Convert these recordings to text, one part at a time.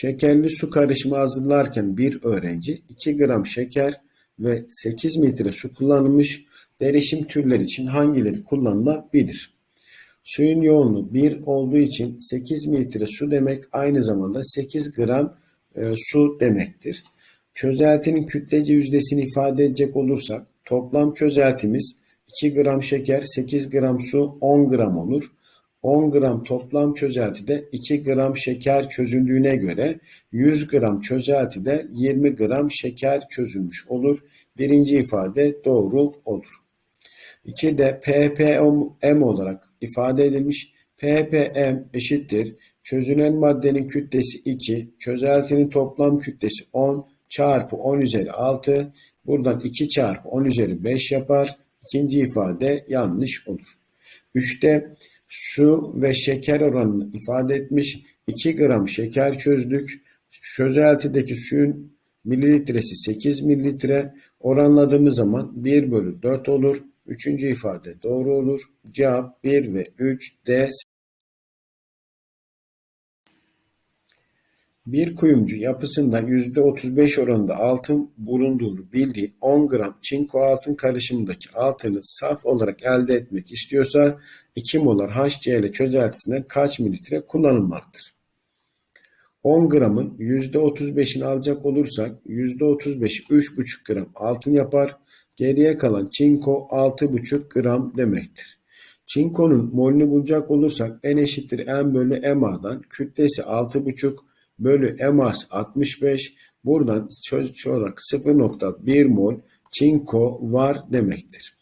Şekerli su karışımı hazırlarken bir öğrenci 2 gram şeker ve 8 litre su kullanmış. Derişim türleri için hangileri kullanılabilir? Suyun yoğunluğu 1 olduğu için 8 litre su demek aynı zamanda 8 gram e, su demektir. Çözeltinin kütlece yüzdesini ifade edecek olursak toplam çözeltimiz 2 gram şeker, 8 gram su, 10 gram olur. 10 gram toplam çözeltide 2 gram şeker çözüldüğüne göre 100 gram çözeltide 20 gram şeker çözülmüş olur. Birinci ifade doğru olur. 2 de ppm olarak ifade edilmiş. ppm eşittir. Çözünen maddenin kütlesi 2, çözeltinin toplam kütlesi 10 çarpı 10 üzeri 6. Buradan 2 çarpı 10 üzeri 5 yapar. İkinci ifade yanlış olur. 3'te su ve şeker oranını ifade etmiş. 2 gram şeker çözdük. Çözeltideki suyun mililitresi 8 mililitre. Oranladığımız zaman 1 bölü 4 olur. Üçüncü ifade doğru olur. Cevap 1 ve 3 D. Bir kuyumcu yapısında %35 oranında altın bulunduğunu bildiği 10 gram çinko altın karışımındaki altını saf olarak elde etmek istiyorsa 2 molar HCl çözeltisinden kaç mililitre kullanılmalıdır? 10 gramın %35'ini alacak olursak %35'i 3,5 gram altın yapar. Geriye kalan çinko 6,5 gram demektir. Çinkonun molünü bulacak olursak N eşittir M bölü MA'dan kütlesi 6,5 bölü MA'sı 65. Buradan çözüç olarak 0,1 mol çinko var demektir.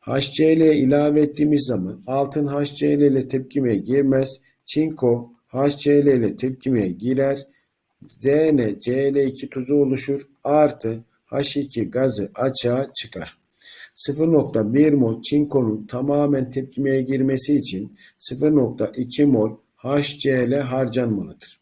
HCl ilave ettiğimiz zaman altın HCl ile tepkimeye girmez. Çinko HCl ile tepkimeye girer. ZnCl2 tuzu oluşur. Artı H2 gazı açığa çıkar. 0.1 mol çinkonun tamamen tepkimeye girmesi için 0.2 mol HCl harcanmalıdır.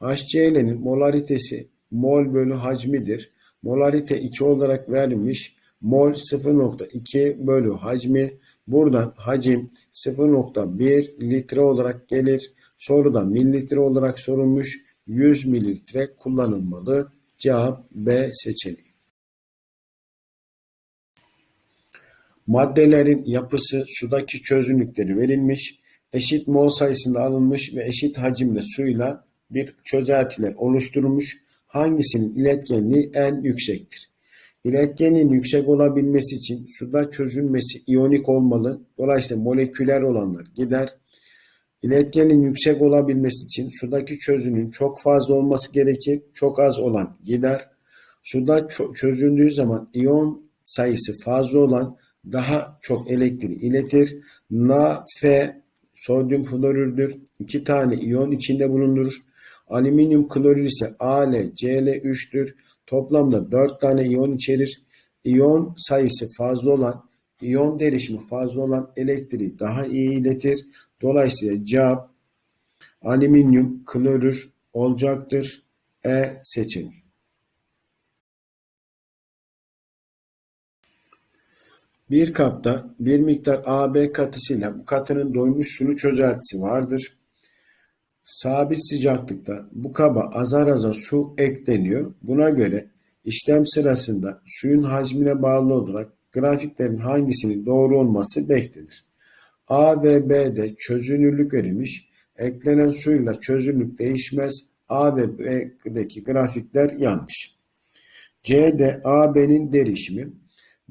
HCl'nin molaritesi mol bölü hacmidir. Molarite 2 olarak verilmiş. Mol 0.2 bölü hacmi. Buradan hacim 0.1 litre olarak gelir. Soruda mililitre olarak sorulmuş. 100 mililitre kullanılmalı. Cevap B seçeneği. Maddelerin yapısı sudaki çözünürlükleri verilmiş, eşit mol sayısında alınmış ve eşit hacimde suyla bir çözeltiler oluşturulmuş. Hangisinin iletkenliği en yüksektir? İletkenliğin yüksek olabilmesi için suda çözülmesi iyonik olmalı. Dolayısıyla moleküler olanlar gider. İletkenin yüksek olabilmesi için sudaki çözünün çok fazla olması gerekir. Çok az olan gider. Suda çözüldüğü zaman iyon sayısı fazla olan daha çok elektriği iletir. NaF sodyum florürdür. İki tane iyon içinde bulundurur. Alüminyum klorür ise Al, Cl3'tür. Toplamda 4 tane iyon içerir. İyon sayısı fazla olan, iyon derişimi fazla olan elektriği daha iyi iletir. Dolayısıyla cevap alüminyum klorür olacaktır. E seçeneği. Bir kapta bir miktar AB katısıyla bu katının doymuş sulu çözeltisi vardır. Sabit sıcaklıkta bu kaba azar azar su ekleniyor. Buna göre işlem sırasında suyun hacmine bağlı olarak grafiklerin hangisinin doğru olması beklenir. A ve B'de çözünürlük verilmiş. Eklenen suyla çözünürlük değişmez. A ve B'deki grafikler yanlış. C'de AB'nin derişimi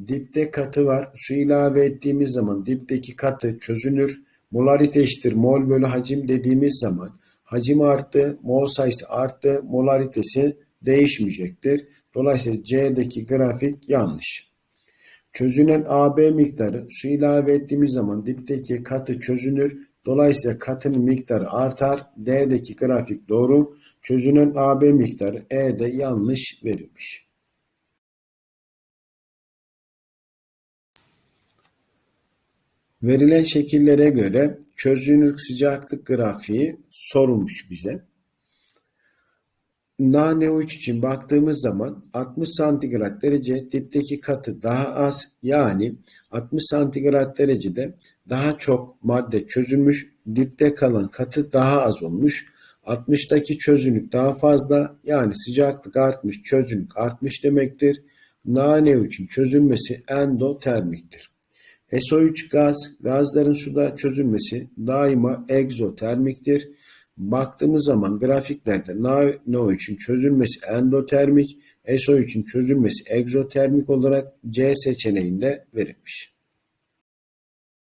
Dipte katı var. Su ilave ettiğimiz zaman dipteki katı çözünür. Molarite eşittir mol bölü hacim dediğimiz zaman hacim arttı, mol sayısı arttı, molaritesi değişmeyecektir. Dolayısıyla C'deki grafik yanlış. Çözünen AB miktarı su ilave ettiğimiz zaman dipteki katı çözünür. Dolayısıyla katının miktarı artar. D'deki grafik doğru. Çözünen AB miktarı E'de yanlış verilmiş. Verilen şekillere göre çözünürlük sıcaklık grafiği sorulmuş bize. NaNO3 için baktığımız zaman 60 santigrat derece dipteki katı daha az yani 60 santigrat derecede daha çok madde çözülmüş dipte kalan katı daha az olmuş. 60'taki çözünürlük daha fazla yani sıcaklık artmış çözünürlük artmış demektir. NaNO için çözülmesi endotermiktir. SO3 gaz, gazların suda çözülmesi daima egzotermiktir. Baktığımız zaman grafiklerde NaNO için çözülmesi endotermik, SO3'ün çözülmesi egzotermik olarak C seçeneğinde verilmiş.